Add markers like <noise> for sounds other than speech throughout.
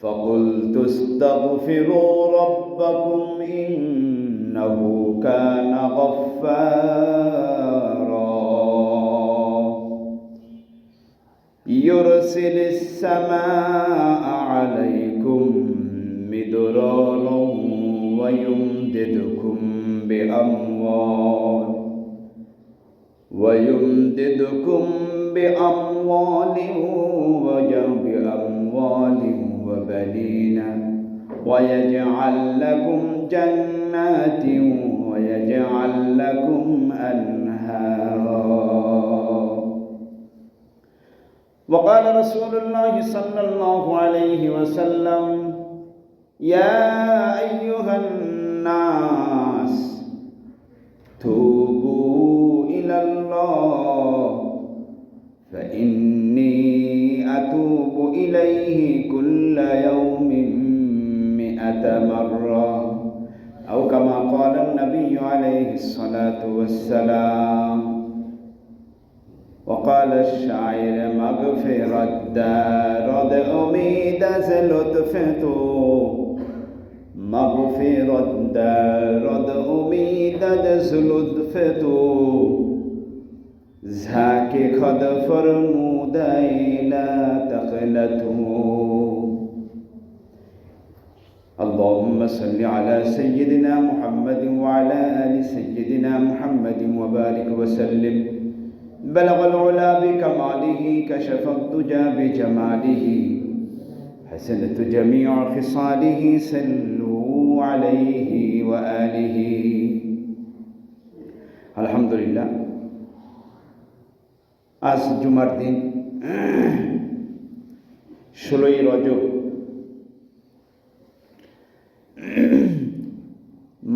فقلت استغفروا ربكم إنه كان غفارا. يرسل السماء عليكم مدرارا ويمددكم بأموال ويمددكم بأموال بأموال وبنين ويجعل لكم جنات ويجعل لكم أنهارا. وقال رسول الله صلى الله عليه وسلم يا أيها الناس إليه كل يوم مئة مرة أو كما قال النبي عليه الصلاة والسلام. وقال الشاعر مغفر الدار أميد لطفتو مغفر الدار أميد زاكي خد فرمودا إلى تقلته اللهم صل على سيدنا محمد وعلى آل سيدنا محمد وبارك وسلم. بلغ العلا بكماله كشف الدجى بجماله. حسنة جميع خصاله سلوا عليه وآله. الحمد لله আজ জুমার দিন। ষোলোই রজব।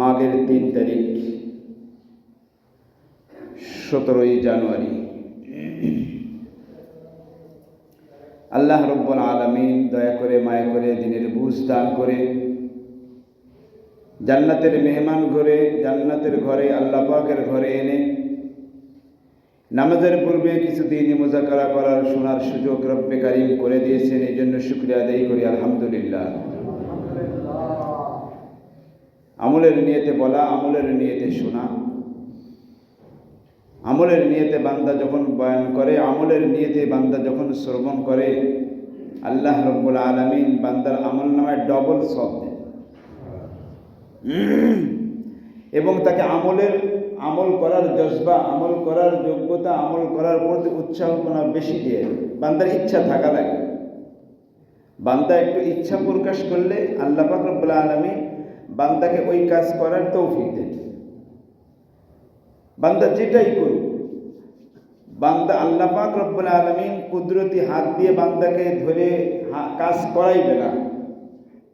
মাঘের তিন তারিখ, সতেরোই জানুয়ারি। আল্লাহ রব্বুল আলমিন দয়া করে, মায়া করে, দিনের বুঝ দান করে, জান্নাতের মেহমান ঘরে, জান্নাতের ঘরে, আল্লাহ পাকের ঘরে এনে নামাজের পূর্বে কিছুদিন মোজাকারা করার শোনার সুযোগ রব্বে কারিম করে দিয়েছেন এই জন্য শুক্রিয়া আদায়ী করি, আলহামদুলিল্লাহ। আমলের নিয়েতে বলা, আমলের নিয়েতে শোনা। আমলের নিয়েতে বান্দা যখন বয়ান করে, আমলের নিয়েতে বান্দা যখন শ্রবণ করে, আল্লাহ রব্বুল আলমিন বান্দার আমল নামায় ডবল সব এবং তাকে আমলের আমল করার জজবা, আমল করার যোগ্যতা, আমল করার প্রতি উৎসাহপনা বেশি দিয়ে বান্দার ইচ্ছা থাকা লাগে। বান্দা একটু ইচ্ছা প্রকাশ করলে আল্লাহ পাকরবুল্লা আলমী বান্দাকে ওই কাজ করার তৌফিক দেন। বান্দা যেটাই করুক, বান্দা আল্লাহ পাক রব্বুল আলমিন কুদরতি হাত দিয়ে বান্দাকে ধরে কাজ করাইবে না।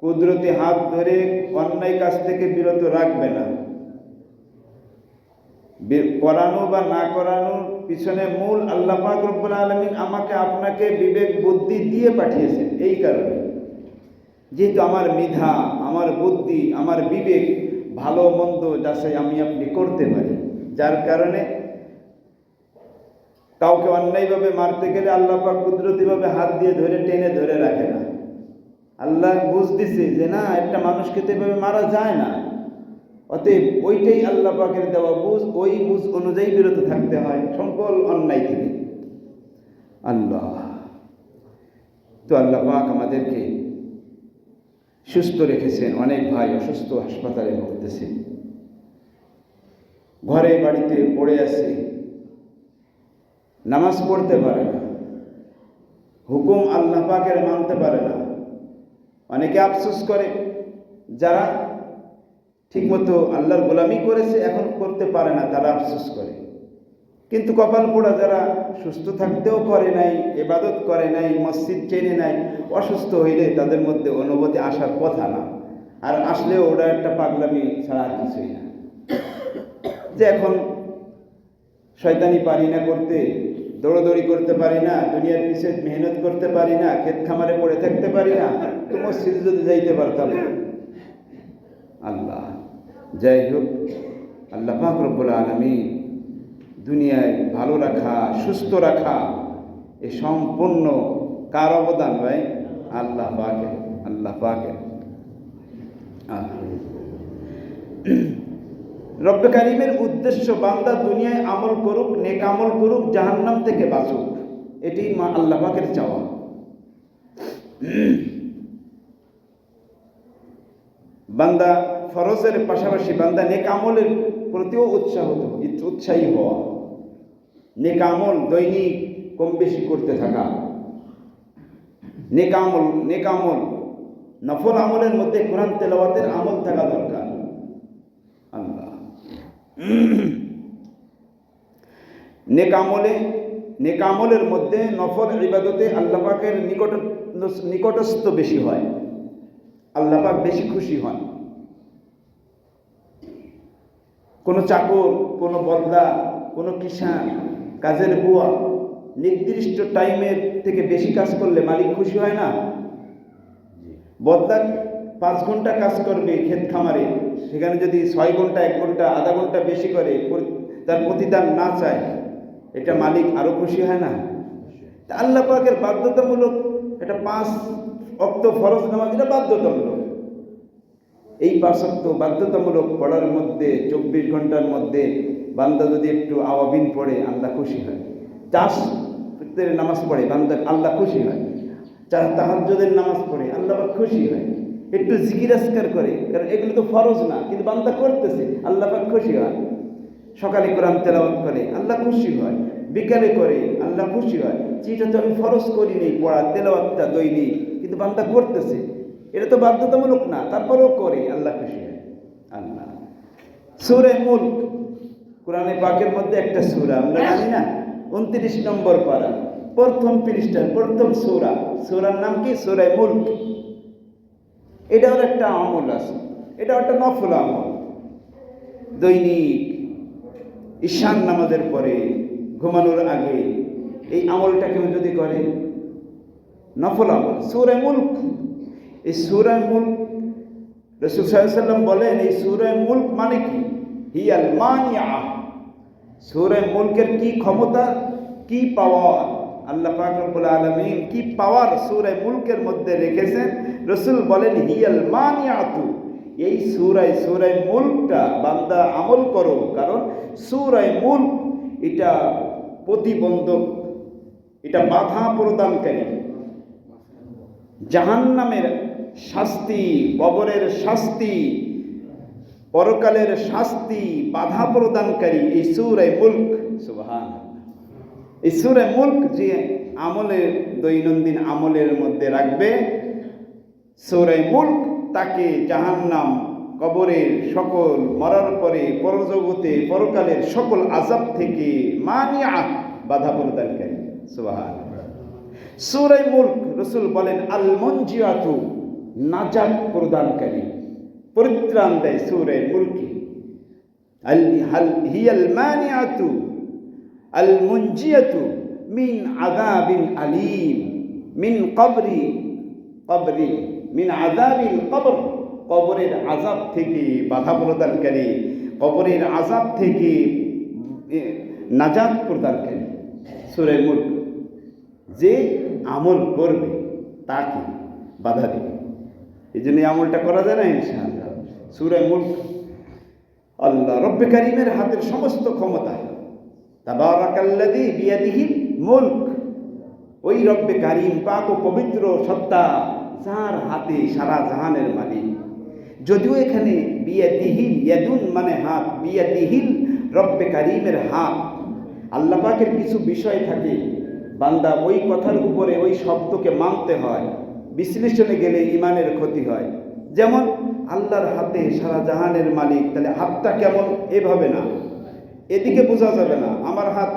কুদরতি হাত ধরে অন্যায় কাজ থেকে বিরত রাখবে না। করানো বা না করানোর পিছনে মূল আল্লাহ রব্বুল আলমিন আমাকে আপনাকে বিবেক, বুদ্ধি দিয়ে পাঠিয়েছেন এই কারণে। যেহেতু আমার মেধা, আমার বুদ্ধি, আমার বিবেক ভালো, মন্দ যাচাই আমি আপনি করতে পারি, যার কারণে কাউকে অন্যায়ভাবে মারতে গেলে আল্লাহ পাক কুদরতিভাবে হাত দিয়ে ধরে, টেনে ধরে রাখে না। আল্লাহ বুঝ দিছে যে না, একটা মানুষকে তো এভাবে মারা যায় না। অতএব ওইটাই আল্লাহ পাকের দেওয়া বুঝ, ওই বুঝ অনুযায়ী বিরত থাকতে হয় সকল অন্যায় থেকে। আল্লাহ। তো আল্লাহ পাক আমাদেরকে সুস্থ রেখেছেন, অনেক ভাই অসুস্থ হাসপাতালে ভুগতেছে। ঘরে বাড়িতে পড়ে আছে। নামাজ পড়তে পারে না। হুকুম আল্লাহ পাকের মানতে পারে না। অনেকে আফসোস করে, যারা ঠিকমতো আল্লাহর গোলামি করেছে এখন করতে পারে না, তারা আফসোস করে। কিন্তু কপাল পোড়া যারা সুস্থ থাকতেও করে নাই এবাদত করে নাই, মসজিদ চেনে নাই অসুস্থ হইলে তাদের মধ্যে অনুভূতি আসার কথা না। আর আসলেও ওরা একটা পাগলামি ছাড়া আর কিছুই না। যে এখন শয়তানি পারি না করতে, দৌড়দৌড়ি করতে পারি না, দুনিয়ার পিছিয়ে মেহনত করতে পারি না, ক্ষেত খামারে পড়ে থাকতে পারি না, তো মসজিদে যদি যাইতে পারতাম আল্লাহ। যাই হোক আল্লাহ পাক রব্বুল আলমী দুনিয়ায় ভালো রাখা, সুস্থ রাখা এ সম্পূর্ণ কার অবদান ভাই? আল্লাহ পাকে আল্লাহ পাকের। রব্বে কারিমের উদ্দেশ্য বান্দা দুনিয়ায় আমল করুক, নেক আমল করুক, জাহান্নাম থেকে বাঁচুক, এটি মা আল্লাহ পাকের চাওয়া। বান্দা ফরজের পাশাপাশি বান্দা নেক আমলের প্রতিও উৎসাহ উৎসাহী হওয়া। নেক আমল দৈনিক কম বেশি করতে থাকা। নেক আমল নেক আমল, নফল আমলের মধ্যে কোরআন তেলাওয়াতের আমল থাকা দরকার। আল্লাহ। নেক আমলে, নেক আমলের মধ্যে নফল ইবাদতে আল্লাহ পাকের নিকট নিকটস্থ বেশি হয়। আল্লাহ পাক বেশি খুশি হন। কোনো চাকর, কোনো বদলা, কোনো কিষান কাজের বুয়া, নির্দিষ্ট টাইমের থেকে বেশি কাজ করলে মালিক খুশি হয় না? বদলা পাঁচ ঘণ্টা কাজ করবে ক্ষেত খামারে, সেখানে যদি ছয় ঘণ্টা, এক ঘণ্টা, আধা ঘণ্টা বেশি করে তার প্রতিদান না চায়, এটা মালিক আরও খুশি হয় না? আল্লাহ পাকের বাধ্যতামূলক, এটা পাঁচ অক্ত ফরজ নামাজ এটা বাধ্যতামূলক। এই পাঁচক্ত বাধ্যতামূলক পড়ার মধ্যে, চব্বিশ ঘণ্টার মধ্যে বান্দা যদি একটু আওয়াবিন পড়ে, আল্লাহ খুশি হয়। চাষ নামাজ পড়ে, বান্দা আল্লাহ খুশি হয়। চা তাহাজ্জুদের নামাজ পড়ে, আল্লাহ খুশি হয়। একটু জিকিরাস্কার করে, কারণ এগুলো তো ফরজ না, কিন্তু বান্দা করতেছে, আল্লাহ খুশি হয়। সকালে কোরআন তেলাওয়াত করে, আল্লাহ খুশি হয়। বিকালে করে, আল্লাহ খুশি হয়। যেটা তো আমি ফরজ করিনি, পড়া, তেলাওয়াতটা দৈনিক, কিন্তু বান্দা করতেছে। এটা তো বাধ্যতামূলক না, তারপরেও করে, আল্লাহ খুশি হয়। আল্লাহ। সুরে মুল্ক, কোরআনে পাকের মধ্যে একটা সুরা, আমরা জানি না, উনত্রিশ নম্বর পারা, প্রথম পৃষ্ঠার প্রথম সুরা। সুরার নাম কি? সুরে মুল্ক। এটাও একটা আমল আছে। এটাও একটা নফল আমল। দৈনিক ঈশান নামাজের পরে, ঘুমানোর আগে, এই আমলটা কেউ যদি করে, নফল আমল। সুরে মুল্ক। এই সুরে মুল্ক, রসুল সাল্লাম বলেন, এই সুরে মুল্ক মানে কি? হিয়াল মানিয়া। সুরে মুল্কের কি ক্ষমতা? কি পাওয়ার? আল্লাহ পাক রব্বুল আলামিন কি পাওয়ার সুরে মুল্কের মধ্যে রেখেছেন? রসুল বলেন, হিয়াল মানিয়াতু। এই সুরাই সুরাই মুল্কটা বান্দা আমল করো, কারণ সুরাই মুল্ক এটা প্রতিবন্ধক, এটা বাধা প্রদানকারী। জাহান্নামের শাস্তি, কবরের শাস্তি, পরকালের শাস্তি, বাধা প্রদানকারী এই সুরাই মুল্ক সুবহান এই সুরাই মুল্ক যে আমলের দৈনন্দিন আমলের মধ্যে রাখবে সুরাই মুল্ক তাকে জাহান্নাম, কবরের সকল মরার পরে, পরজগতে, পরকালের সকল আজাব থেকে মানিয়া বাধা প্রদানকারী। সুবহান সুরাই মুল্ক রসুল বলেন আল মঞ্জিয়াতু নাজাত প্রদানকারী। পরিত্রাণ দেয় সুরে মুলকি। হাল মিন মিন মিন কবর। কবরের আজাব থেকে বাধা প্রদানকারী কবরের আজাব থেকে এ, নাজাত প্রদানকারী। সুরের মুল্ক যে আমল করবে তাকে বাধা দেবে। এই জন্য আমলটা করা যায় না সুরে মুল্ক। আল্লাহ রব্বে কারিমের হাতের সমস্ত ক্ষমতা। তাবারাকাল্লাযী বিয়াদিহি মুল্ক। ওই রব্বে কারিম পাক পবিত্র সত্তা যার হাতে সারা জাহানের মালিক। যদিও এখানে বিয়াদিহিল ইয়াদুন মানে হাত, বিয়াদিহিল রব্বে কারিমের হাত। আল্লাহ পাকের কিছু বিষয় থাকে। বান্দা ওই কথার উপরে ওই শব্দকে মানতে হয়। বিশ্লেষণে গেলে ইমানের ক্ষতি হয়। যেমন, আল্লাহর হাতে সারা জাহানের মালিক, তাহলে হাতটা কেমন? এভাবে না। এদিকে বোঝা যাবে না, আমার হাত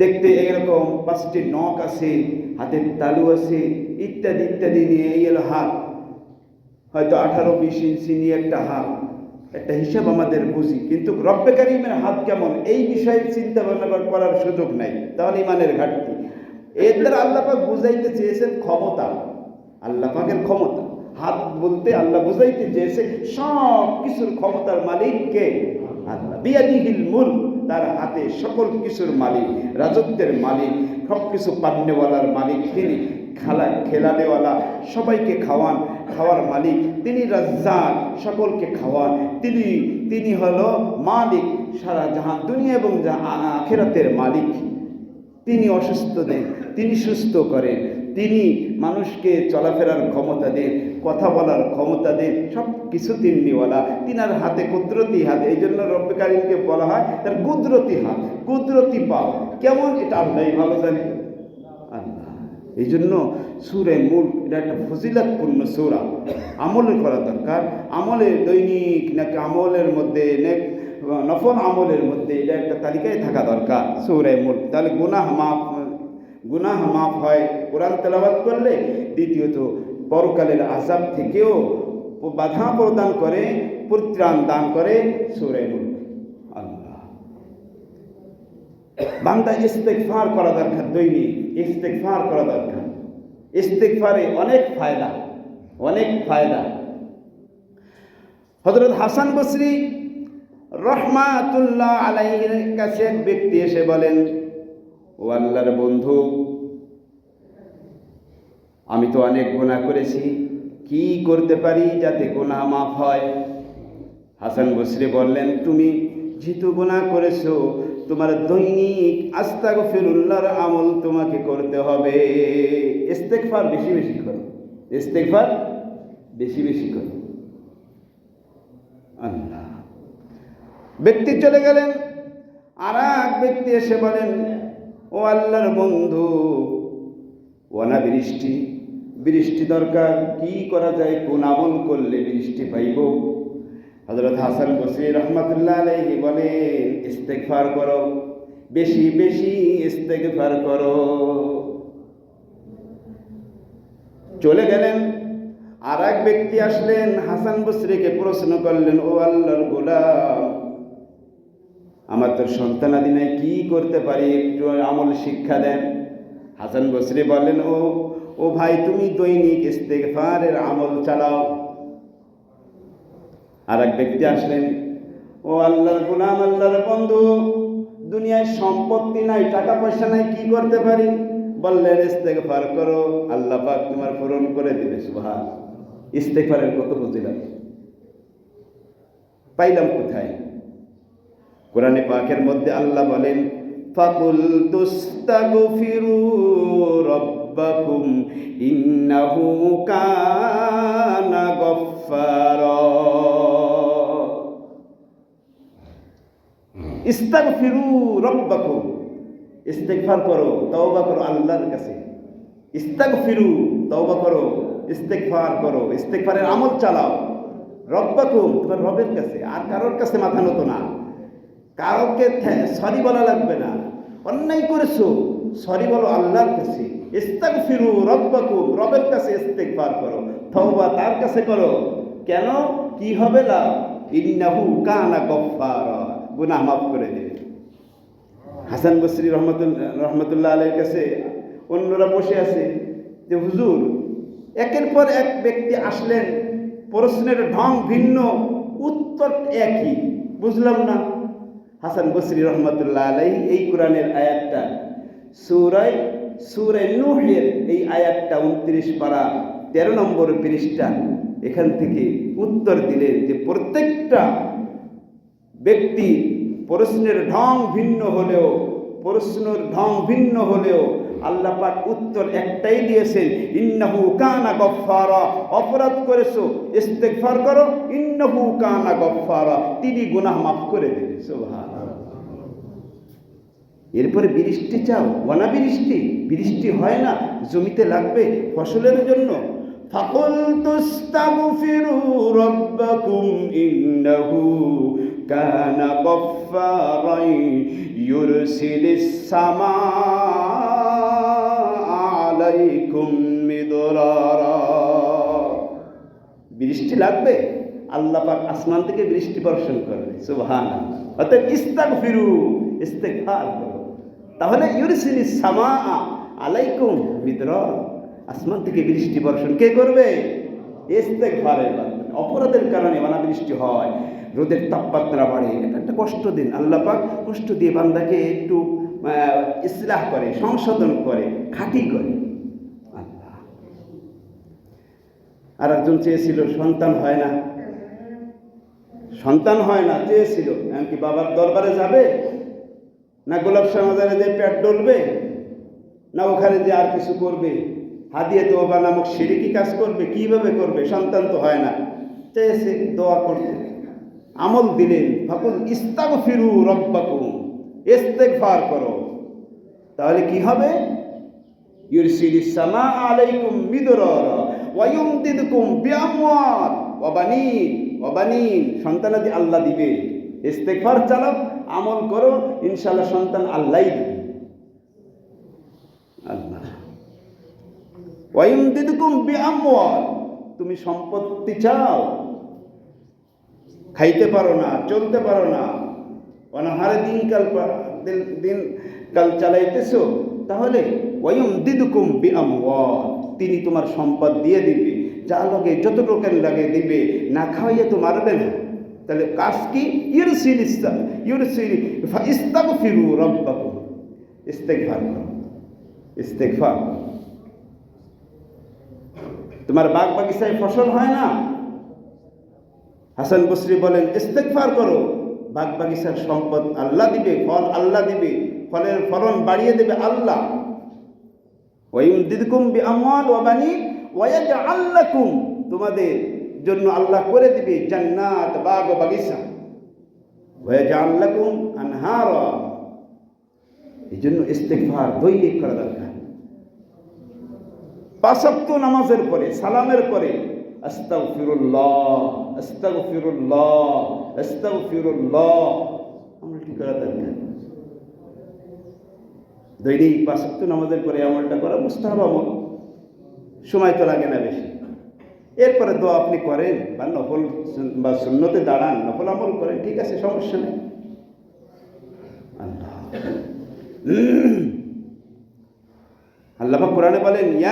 দেখতে এরকম, পাঁচটি নখ আছে, হাতের তালু আছে, ইত্যাদি ইত্যাদি নিয়ে এই এলো হাত। হয়তো আঠারো, বিশ ইঞ্চি নিয়ে একটা হাত, একটা হিসাব আমাদের বুঝি, কিন্তু রব্বে কারিমের হাত কেমন? এই বিষয়ে চিন্তা ভাবনা করার সুযোগ নাই, তাহলে ইমানের ঘাটতি। এর দ্বারা আল্লাহ পাক বুঝাইতে চেয়েছেন ক্ষমতা। আল্লাহ পাকের ক্ষমতা। হাত বলতে আল্লাহ বুঝাইতে চেয়েছে সব কিছুর ক্ষমতার মালিককে আল্লাহ। বিয়াদিহিল মুল তার হাতে সকল কিছুর মালিক, রাজত্বের মালিক, সব কিছু পান্নেওয়ালার মালিক, তিনি খেলা খেলা দেওয়ালা সবাইকে খাওয়ান, খাওয়ার মালিক, তিনি রাজ্জাক, সকলকে খাওয়ান, তিনি তিনি হলো মালিক। সারা জাহান, দুনিয়া এবং আখেরাতের মালিক। তিনি অসুস্থ দেন, তিনি সুস্থ করেন, তিনি মানুষকে চলাফেরার ক্ষমতা দেন, কথা বলার ক্ষমতা দেন, সব কিছু তিন্নিওয়ালা তিনার হাতে কুদরতি হাত, এই জন্য রব্যকারীকে বলা হয় তার কুদরতি হাত, কুদরতি পাও কেমন এটা আল্লাহ ভালো জানে? এই জন্য সুরে মূল, এটা একটা ফজিলাতপূর্ণ সুরা। আমল করা দরকার। আমলের দৈনিক নাকি আমলের মধ্যে নেক নফল আমলের মধ্যে এটা একটা তালিকায় থাকা দরকার। সুরে মূল। তাহলে গুনাহ মাফ গুনাহ মাফ হয়। কোরআন তেলাবাদ করলে দ্বিতীয়ত পরকালের আজাব থেকেও বাধা প্রদান করে, পরিত্রাণ দান করে সুরে মূল। আল্লাহ। বান্দা ইস্তেকফার করা দরকার, দৈনিক ইস্তেকফার করা দরকার। ইস্তেকফারে অনেক ফায়দা অনেক ফায়দা। হজরত হাসান বসরি রহমাতুল্লাহ আলাইহির কাছে এক ব্যক্তি এসে বলেন, ও আল্লাহর বন্ধু, আমি তো অনেক গুনাহ করেছি। কি করতে পারি যাতে গুনাহ মাফ হয়? হাসান বসরি বললেন, তুমি যেহেতু গুনাহ করেছ, তোমার দৈনিক আস্তাগ ফিরুল্লাহর আমল তোমাকে করতে হবে। ইস্তেকফার বেশি বেশি করো ইস্তেকফার বেশি বেশি করো। আল্লাহ। ব্যক্তি চলে গেলেন, আর এক ব্যক্তি এসে বলেন, ও আল্লাহর বন্ধু ওনা বৃষ্টি বৃষ্টি দরকার, কি করা যায়, কোন আমল করলে বৃষ্টি পাইব? হজরত হাসান বসরি রহমতুল্লাহ আলাইহি বলেন, ইস্তেগফার করো, বেশি বেশি ইস্তেগফার করো। চলে গেলেন, আর এক ব্যক্তি আসলেন, হাসান বসরিকে প্রশ্ন করলেন, ও আল্লাহর গোলাম আমার তোর সন্তানাদি নাই, কি করতে পারি? একটু আমল শিক্ষা দেন। হাসান বসরি বললেন, ও ও ভাই, তুমি দৈনিক ইস্তেগফারের আমল চালাও। আর এক ব্যক্তি আসলেন, ও আল্লাহর গোলাম, আল্লাহর বন্ধু, দুনিয়ায় সম্পত্তি নাই টাকা পয়সা নাই, কি করতে পারি? বললেন, ইস্তেগফার করো, আল্লাহ পাক তোমার পূরণ করে দিবে, সুবহান। ইস্তেগফারের কত ফজিলত? পাইলাম কোথায়? কোরআনে পাকের মধ্যে আল্লাহ বলেন ফাকুল তুস্তাগফিরু রব্বাকুম ইন্নাহু কানা গফফারা। ইস্তাগফিরু রব্বাকুম, ইস্তেগফার করো, তওবা করো আল্লাহর কাছে। ইস্তাগফিরু, তওবা করো, ইস্তেগফার করো, ইস্তেগফারের আমল চালাও। রব্বাকুম, তোমার রবের কাছে, আর কারোর কাছে মাথা নত না। কাউকে সরি বলা লাগবে না। অন্যায় করেছ, সরি বলো আল্লাহর কাছে। ইস্তাক ফিরু রব্বাকুম, রবের কাছে ইস্তেকবার করো, তওবা তার কাছে করো। কেন? কি হবে লাভ? ইন্নাহু কানা গফফার। গুনাহ মাফ করে দেবে হাসান বসরি রহমতুল্লাহ রহমতুল্লাহ আলের কাছে অন্যরা বসে আছে যে, হুজুর, একের পর এক ব্যক্তি আসলেন, প্রশ্নের ঢং ভিন্ন, উত্তর একই। বুঝলাম না। হাসান বসরি রহমতুল্লাহ আলাই এই কোরআনের আয়াতটা। সুরায় সুরে নুহের এই আয়াতটা উনত্রিশ পারা তেরো নম্বর পৃষ্ঠা এখান থেকে উত্তর দিলেন যে প্রত্যেকটা ব্যক্তি প্রশ্নের ঢং ভিন্ন হলেও, প্রশ্নের ঢং ভিন্ন হলেও আল্লাহ পাক উত্তর একটাই দিয়েছেন, ইন্নাহু কানা গফফারা। অপরাধ করেছ, ইস্তেগফার করো, ইন্নাহু কানা গফফারা। তিনি গুনাহ মাফ করে দেবে সুবহান এরপরে বৃষ্টি চাও ওনা বৃষ্টি বৃষ্টি হয় না, জমিতে লাগবে ফসলের জন্য। কানা সামা বৃষ্টি লাগবে, আল্লাহ পাক আসমান থেকে বৃষ্টি বর্ষণ করবে সুবহান অর্থাৎ ইস্তাক ফিরু ইস্তেকফার করো। তাহলে ইউরসিলি সামা আলাইকুম মিদর আসমান থেকে বৃষ্টি বর্ষণ কে করবে? ইস্তেকফারের মাধ্যমে অপরাধের কারণে অনাবৃষ্টি হয়। রোদের তাপমাত্রা বাড়ে। এটা একটা কষ্ট দিন। আল্লাহ পাক কষ্ট দিয়ে বান্দাকে একটু ইসলাহ করে, সংশোধন করে, খাঁটি করে। আল্লাহ। আর একজন চেয়েছিল, সন্তান হয় না। সন্তান হয় না, চেয়েছিল। এমনকি বাবার দরবারে যাবে। না গোলাপ সমাজারে যে পেট ডলবে, না ওখানে যে আর কিছু করবে? হাদিয়ে তোবা নামক সিরিকি কাজ করবে? কীভাবে করবে? সন্তান তো হয় না। চেয়েছে দোয়া করতে। আমল দিলেন। ফাকুল ইস্তাগ ফিরু রব্বাকুম। ইস্তেগফার করো। তাহলে কি হবে? ইউরসিল সামা আলাইকুম মিদরারা ওয়া ইউমদিদকুম বিআমওয়াল ওয়া বানিন। সন্তানাদি আল্লাহ দিবে। ইস্তেগফার চালাও। আমল করো ইনশাল্লাহ সন্তান আল্লাহ। তুমি সম্পত্তি চাও। খাইতে পারো না, চলতে পারো না। অনাহারে দিনকাল দিন- দিনকাল চালাইতেছো, তাহলে ওয়ুম দিদুকুম বি তিনি তোমার সম্পদ দিয়ে দিবে। যা লাগে যত টোকেন লাগে দিবে, না খাওয়াইয়ে তো মারবে না। তাহলে কাজ কি? ইউরসিল ইউরসিল ইস্তাগ ফিরু রব্বাকুম। ইস্তেগফার করো। ইস্তেগফার। করো। তোমার বাগ বাগিচায় ফসল হয় না? হাসান বসরি বলেন ইস্তেকফার করো। বাগ বাগিচার সম্পদ আল্লাহ দিবে, ফল আল্লাহ দিবে, ফলের ফলন বাড়িয়ে দেবে আল্লাহ। ওয়াইম দিদকুম বি আমওয়াল ওয়া বানি ওয়াজআল লাকুম। তোমাদের জন্য আল্লাহ করে দিবে জান্নাত, বাগ বাগিচা। ওয়াজআল লাকুম আনহারা। এই জন্য ইস্তেকফার দৈনিক করা দরকার। পাঁচক্ত নামাজের পরে, সালামের পরে, আস্তাগফিরুল্লাহ আস্তাগফিরুল্লাহ আস্তাগফিরুল্লাহ, আমলটি করা দরকার। দৈনিক পাঁচক্ত নামাজের পরে আমলটা করা মুস্তাহাব। আমল সময় তো লাগে না বেশি। এরপরে দোয়া আপনি করেন বা নফল বা শূন্যতে দাঁড়ান, নফল আমল করেন, ঠিক আছে, সমস্যা নেই। আল্লাহ। <clears throat> কোরআনে বলেন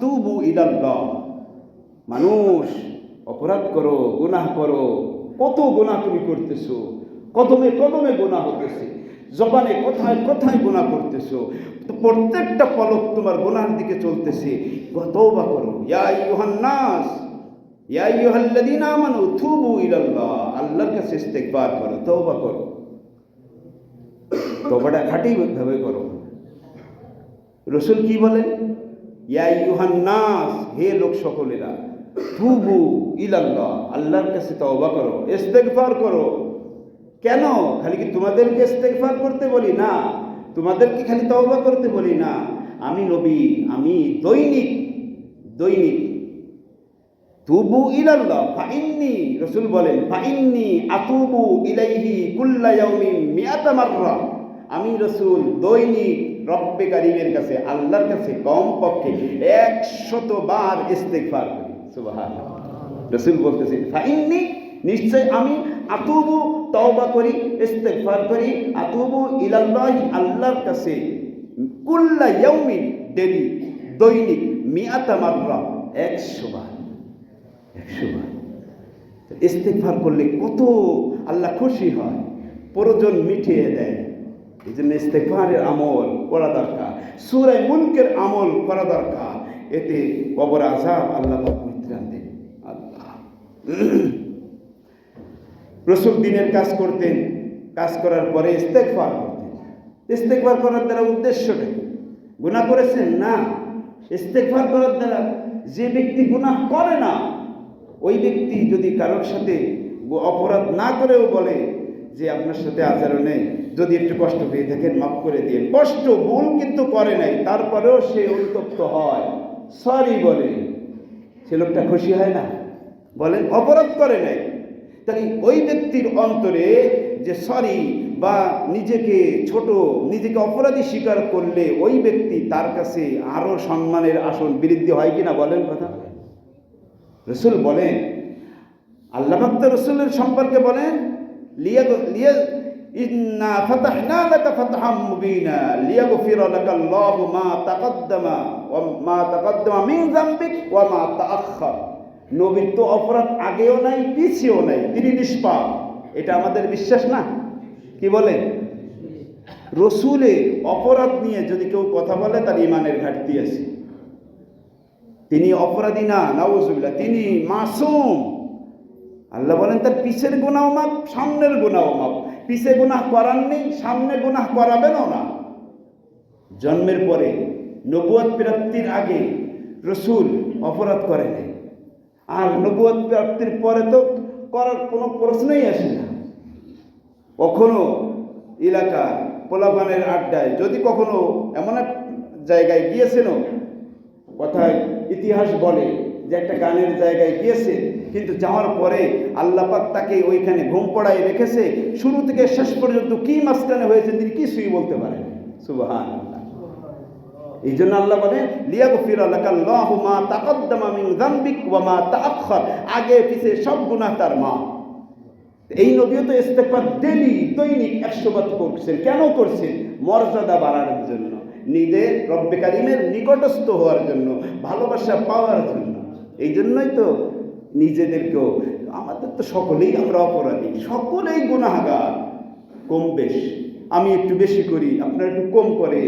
তুবু ইলাল্লাহ। মানুষ, অপরাধ করো, গুনাহ করো, কত গুনাহ তুমি করতেছো, কদমে কদমে গুনাহ হতেছে। জবানে কোথায় কোথায় গুনাহ করতেছো। প্রত্যেকটা পলক তোমার গুনার দিকে চলতেছে। তওবা করো। ইয়া আইয়ুহান নাস। ইয়া আইয়ুহাল্লাযীনা আমানু তুবু ইলাল্লাহ। আল্লাহর কাছে ইস্তেগফার করো, তওবা করো। তবাটা খাঁটি ভাবে করো। রসুল কি বলেন? ইয়া ইউহান নাস, হে লোক সকলেরা, তুবু ইলাল্লাহ। আল্লাহর কাছে তওবা করো, ইস্তেগফার করো। কেন? খালি কি তোমাদেরকে ইস্তেগফার করতে বলি না? তোমাদেরকে খালি তওবা করতে বলি না? আমি নবী, আমি দৈনিক দৈনিক। তুবু ইলাল্লাহ, ফাইন্নি, রসুল বলেন, ফাইন্নি আতুবু ইলাইহি কুল্লা ইয়াউমিন মিয়াতা মাররা। আমি রসুল দৈনিক রব্বে কারিমের কাছে, আল্লাহর কাছে কম পক্ষে একশত বার ইস্তেগফার করি। সুবহানাল্লাহ। রসুল বলতেছে, ফাইন্নি, নিশ্চয় আমি আতুবু তওবা করি, ইস্তেগফার করি, আতুবু ইলাল্লাহি আল্লাহর কাছে। কুল্লা ইয়াউমিন ডেলি দৈনিক মিয়াতা মাররা, একশো বার একশো বার। ইস্তেকভার করলে কত আল্লাহ খুশি হয়, প্রয়োজন মিটিয়ে দেয়। এই জন্য ইস্তেকভারের আমল করা দরকার সুরাই মুলকের আমল করা দরকার। এতে কবর আজাব আল্লাহ পরিত্রাণ দেন আল্লাহ। রসুল দিনের কাজ করতেন, কাজ করার পরে ইস্তেকভার করতেন। ইস্তেকভার করার দ্বারা উদ্দেশ্যটা গুনাহ করেছেন? না। ইস্তেকভার করার দ্বারা যে ব্যক্তি গুনাহ করে না, ওই ব্যক্তি যদি কারোর সাথে অপরাধ না করেও বলে যে আপনার সাথে আচরণে যদি একটু কষ্ট পেয়ে থাকেন, মাফ করে দিয়ে কষ্ট, ভুল কিন্তু করে নাই, তারপরেও সে উত্তপ্ত হয়। সরি বলে। সে লোকটা খুশি হয় না? বলেন, অপরাধ করে নাই। তাহলে ওই ব্যক্তির অন্তরে যে সরি বা নিজেকে ছোট, নিজেকে অপরাধী স্বীকার করলে ওই ব্যক্তি তার কাছে আরও সম্মানের আসন বৃদ্ধি হয় কিনা বলেন কথা। রসুল বলেন, আল্লাহ ভক্ত রসুলের সম্পর্কে বলেন লিয়া লিয়া মা মা মা নবীর তো অপরাধ আগেও নাই, পিছিয়েও নাই। তিনি নিষ্পাপ। এটা আমাদের বিশ্বাস না? কি বলেন রসুলের অপরাধ নিয়ে যদি কেউ কথা বলে, তার ইমানের ঘাটতি আছে। তিনি অপরাধী না নওয়াজুবিল্লাহ তিনি মাসুম। আল্লাহ বলেন, তার পিছের গুণাও মাপ সামনের গুণাও মাপ পিছে গুনাহ করার নেই, সামনে গুনাহ করাবেনও না। জন্মের পরে নবুয়াদ প্রাপ্তির আগে রসুল অপরাধ করে নাই। আর নবুয়াদ প্রাপ্তির পরে তো করার কোনো প্রশ্নই আসে না। কখনো এলাকা পোলাপানের আড্ডায়, যদি কখনো এমন এক জায়গায় গিয়েছেনও কথায় ইতিহাস বলে যে একটা গানের জায়গায় গিয়েছে, কিন্তু যাওয়ার পরে আল্লাপাক তাকে ওইখানে ঘুম পড়ায় রেখেছে, শুরু থেকে শেষ পর্যন্ত কি মাঝখানে হয়েছে তিনি কিছুই বলতে পারেন সুবাহান এই জন্য আল্লাহ বলেন লিয়াগফির লাকাল্লাহু মা তাকদ্দামা মিন যামবিক ওয়া মা তাআখার আগে পিছে সব গুনাহ তার মা। এই নবীও তো ইস্তেগফার ডেলি দৈনিক একশো বার করছেন। কেন করছেন? মর্যাদা বাড়ানোর জন্য নিজের রব্বে কারিমের নিকটস্থ হওয়ার জন্য, ভালোবাসা পাওয়ার জন্য। এই জন্যই তো নিজেদেরকেও, আমাদের তো সকলেই আমরা অপরাধী, সকলেই গুনাহগার। কম বেশ। আমি একটু বেশি করি, আপনারা একটু কম করে,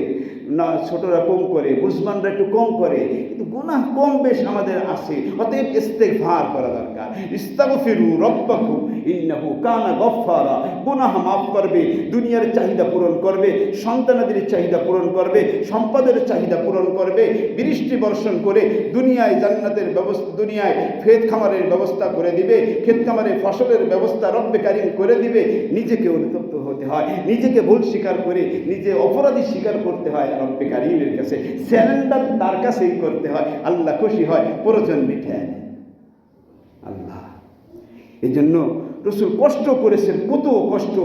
না, ছোটরা কম করে, মুসলমানরা একটু কম করে, কিন্তু গুনাহ কম বেশ আমাদের আসে অতএব ইস্তেগফার করা দরকার। ইস্তাগফিরু রব্বাকুম, ইন্নাহু কানা গফফারা। গুনাহ মাফ করবে, দুনিয়ার চাহিদা পূরণ করবে, সন্তানাদের চাহিদা পূরণ করবে, সম্পদের চাহিদা পূরণ করবে, বৃষ্টি বর্ষণ করে দুনিয়ায় জান্নাতের ব্যবস্থা, দুনিয়ায় ক্ষেত খামারের ব্যবস্থা করে দিবে, ক্ষেত খামারে ফসলের ব্যবস্থা রব্বে কারিম করে দিবে, নিজেকে অনুতপ্ত হতে হয়, নিজেকে ভুল স্বীকার করে, নিজে অপরাধী স্বীকার করতে হয় রব্বে কারিমের কাছে স্যালেন্ডার তার কাছেই করতে হয়, আল্লাহ খুশি হয়, প্রয়োজন মিঠে আল্লাহ। এই জন্য রসুল কষ্ট করেছেন, কত কষ্ট।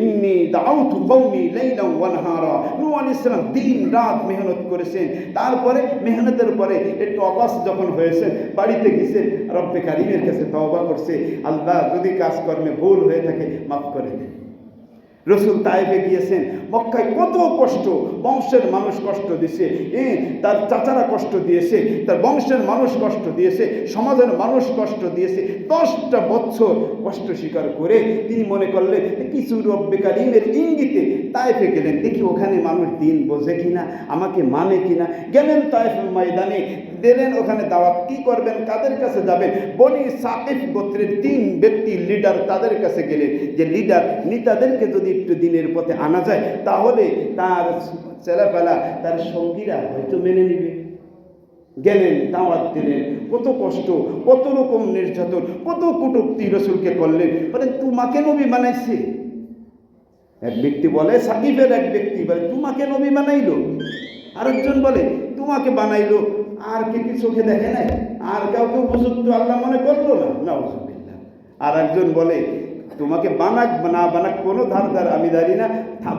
ইন্নি দাউথ কৌমি লাইলাম ওয়ানহারা নাহারা। আলাইহিস সালাম দিন, রাত মেহনত করেছেন। তারপরে, মেহনতের পরে একটু অবাস যখন হয়েছে, বাড়িতে গেছেন রব্বে কারিমের কাছে তওবা করছে। আল্লাহ যদি কাজকর্মে ভুল হয়ে থাকে, মাফ করে দেন। রসুল তাইফে গিয়েছেন। মক্কায় কত কষ্ট, বংশের মানুষ কষ্ট দিয়েছে এ, তার চাচারা কষ্ট দিয়েছে, তার বংশের মানুষ কষ্ট দিয়েছে, সমাজের মানুষ কষ্ট দিয়েছে। দশটা বছর কষ্ট স্বীকার করে তিনি মনে করলেন কিছু রব্বে কারিমের ইঙ্গিতে তাইফে গেলেন। দেখি ওখানে মানুষ দিন বোঝে কিনা, আমাকে মানে কিনা। গেলেন তাইফ ময়দানে দিলেন, ওখানে দাওয়াত কি করবেন, কাদের কাছে যাবেন? বনি সাকিফ গোত্রের তিন ব্যক্তি লিডার তাদের কাছে গেলেন। যে লিডার নেতাদেরকে যদি একটু দিনের পথে আনা যায়, তাহলে তার ছেলেবেলা তার সঙ্গীরা হয়তো মেনে নিবে। গেলেন, দাওয়াত দিলেন। কত কষ্ট, কত রকম নির্যাতন, কত কুটুক্তি রসুলকে করলেন। বলে তোমাকে নবী বানাইছে? এক ব্যক্তি বলে, সাকিবের এক ব্যক্তি। বলে, তোমাকে নবী বানাইলো? আরেকজন বলে, তোমাকে বানাইলো। আর কে কি চোখে দেখে নাই? আর কাউকে উপযুক্ত আল্লাহ মনে করল না? না আর একজন বলে, তোমাকে বানাক না বানাক কোনো ধার ধার আমি দাঁড়ি না।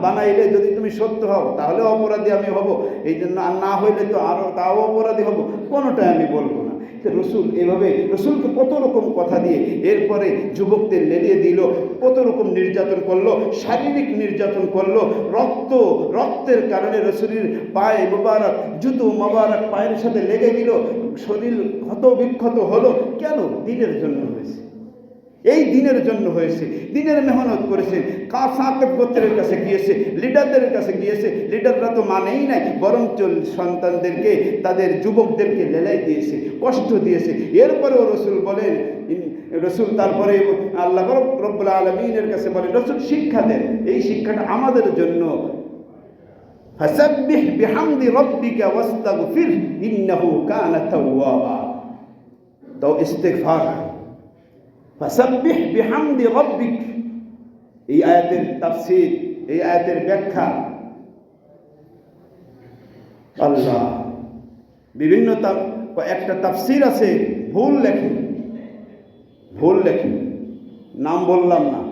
বানাইলে যদি তুমি সত্য হও, তাহলে অপরাধী আমি হব। এই জন্য আর না হইলে তো আরও তাও অপরাধী হব। কোনোটাই আমি বলব রসুল এভাবে, রসুলকে কত রকম কথা দিয়ে এরপরে যুবকদের লেলিয়ে দিল, কত রকম নির্যাতন করল, শারীরিক নির্যাতন করল, রক্ত, রক্তের কারণে রসুলের পায়ে মোবারক, জুতো মোবারক পায়ের সাথে লেগে গেল, শরীর ক্ষত বিক্ষত হলো, কেন? দিনের জন্য হয়েছে। এই দিনের জন্য হয়েছে, দিনের মেহনত করেছে কাসাকেব গোত্রের কাছে গিয়েছে, লিডারদের কাছে গিয়েছে, লিডাররা তো মানেই নাই বরং চল সন্তানদেরকে, তাদের যুবকদেরকে লেলাই দিয়েছে, কষ্ট দিয়েছে। এরপরেও রসুল বলেন রসুল তারপরে আল্লাহ রব্বুল আলমিনের কাছে বলেন, রসুল শিক্ষা দেন, এই শিক্ষাটা আমাদের জন্য। ফাসাব্বিহ বিহামদি রব্বিকা ওয়াস্তাগফির, ইন্নাহু কানা তাওয়াবা। তো ইস্তেগফার। ফাসাব্বিহ বিহামদি রব্বিক। এই আয়াতের তাফসীর, এই আয়াতের ব্যাখ্যা। আল্লাহ। বিভিন্ন একটা তাফসীর আছে, ভুল লেখে। ভুল লেখে। নাম বললাম না।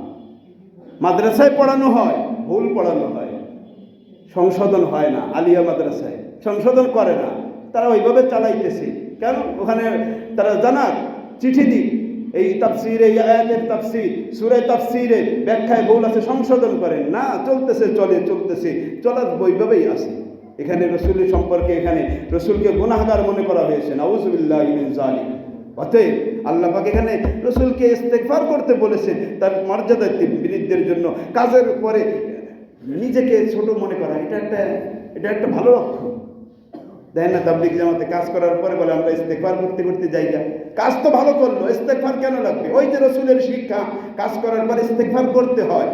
মাদ্রাসায় পড়ানো হয়, ভুল পড়ানো হয়। সংশোধন হয় না, আলিয়া মাদ্রাসায়। সংশোধন করে না। তারা ওইভাবে চালাইতেছে। কেন? ওখানে তারা জানার চিঠি দিক এই তাফসির, এই আয়াতের তাফসির, সুরে তাফসিরে ব্যাখ্যায় ভুল আছে, সংশোধন করেন। না, চলতেছে, চলে, চলতেছে। চলার ওইভাবেই আছে। এখানে রসুলের সম্পর্কে এখানে রসুলকে গুনাহগার মনে করা হয়েছে। নাউজুবিল্লাহ জালিম অতএব আল্লাহ পাক এখানে রসুলকে ইস্তেগফার করতে বলেছেন। তার মর্যাদা বৃদ্ধির জন্য। কাজের পরে নিজেকে ছোট মনে করা, এটা একটা এটা একটা ভালো লক্ষণ। দেখেন না তাবলিক জামাতে, কাজ করার পরে বলে, আমরা ইস্তেকবার করতে করতে যাই না। কাজ তো ভালো করল ইস্তেকবার কেন লাগবে? ওই যে রসুলের শিক্ষা, কাজ করার পর ইস্তেকবার করতে হয়।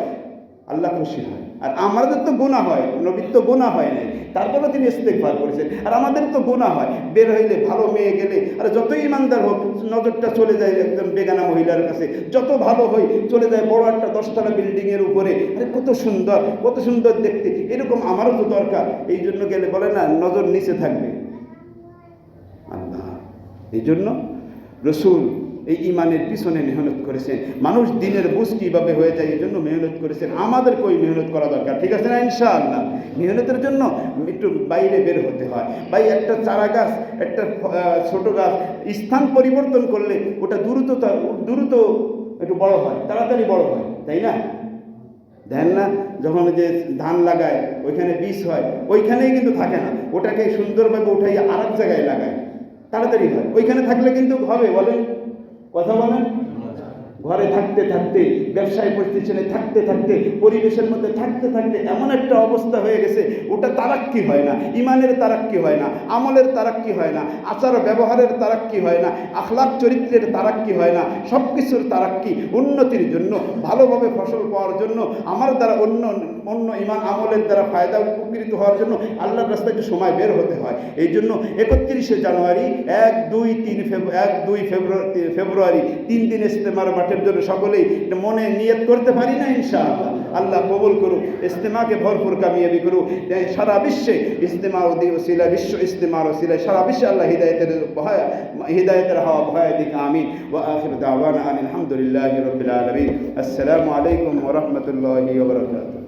আল্লাহ খুশি হয়। আর আমাদের তো গোনা হয়, নবীর তো গোনা হয় নাই। তারপরেও তিনি ইস্তেকবার করেছেন। আর আমাদের তো গোনা হয়, বের হইলে ভালো মেয়ে গেলে, আর যতই ইমানদার হোক, নজরটা চলে যায় একদম বেগানা মহিলার কাছে। যত ভালো হই, চলে যায় বড় একটা দশতলা বিল্ডিংয়ের উপরে। আরে কত সুন্দর কত সুন্দর দেখতে। এরকম আমারও তো দরকার। এই জন্য গেলে বলে না, নজর নিচে থাকবে। আল্লাহ। এই জন্য রসুল এই ইমানের পিছনে মেহনত করেছেন। মানুষ দিনের বুঝ কীভাবে হয়ে যায় এই জন্য মেহনত করেছেন। আমাদেরকে ওই মেহনত করা দরকার, ঠিক আছে না ইনশাআল্লাহ? মেহনতের জন্য একটু বাইরে বের হতে হয়। ভাই, একটা চারা গাছ একটা ছোট গাছ, স্থান পরিবর্তন করলে ওটা দ্রুত দ্রুত একটু বড় হয়, তাড়াতাড়ি বড় হয়, তাই না? দেন না, যখন যে ধান লাগায়, ওইখানে বীজ হয়, ওইখানেই কিন্তু থাকে না। ওটাকে সুন্দরভাবে উঠাই আর জায়গায় লাগায়, তাড়াতাড়ি হয়। ওইখানে থাকলে কিন্তু হবে, বলেন। কথা বলেন? ঘরে থাকতে থাকতে, ব্যবসায় প্রতিষ্ঠানে থাকতে থাকতে, পরিবেশের মধ্যে থাকতে থাকতে এমন একটা অবস্থা হয়ে গেছে, ওটা তারাক্কি হয় না, ইমানের তারাক্কি হয় না, আমলের তারাক্কি হয় না, আচার ব্যবহারের তারাক্কি হয় না, আখলাক চরিত্রের তারাক্কি হয় না সব কিছুর তারাক্কি উন্নতির জন্য, ভালোভাবে ফসল পাওয়ার জন্য, আমার দ্বারা অন্য অন্য ইমান আমলের দ্বারা ফায়দা উপকৃত হওয়ার জন্য আল্লাহর রাস্তায় একটু সময় বের হতে হয়। এই জন্য একত্রিশে জানুয়ারি, এক, দুই, তিন এক, দুই ফেব্রুয়ারি ফেব্রুয়ারি, তিন দিন ইস্তেমার মাঠের জন্য সকলেই মনে নিয়ত করতে পারি না, ইনশাআল্লাহ। আল্লাহ কবুল করুক, ইস্তেমাকে ভরপুর কামিয়াবি করুক। সারা বিশ্বে ইস্তেমা ওসিলা বিশ্ব ইস্তেমার ওসিলা সারা বিশ্বে আল্লাহ হিদায়তের ভয় হিদায়তের হওয়া ভয় দিকে, আমিন। ওয়া আখির দাওয়ানা আলহামদুলিল্লাহি রাব্বিল আলামিন। আসসালামু আলাইকুম ওয়া রাহমাতুল্লাহি ওয়া বারাকাতুহু।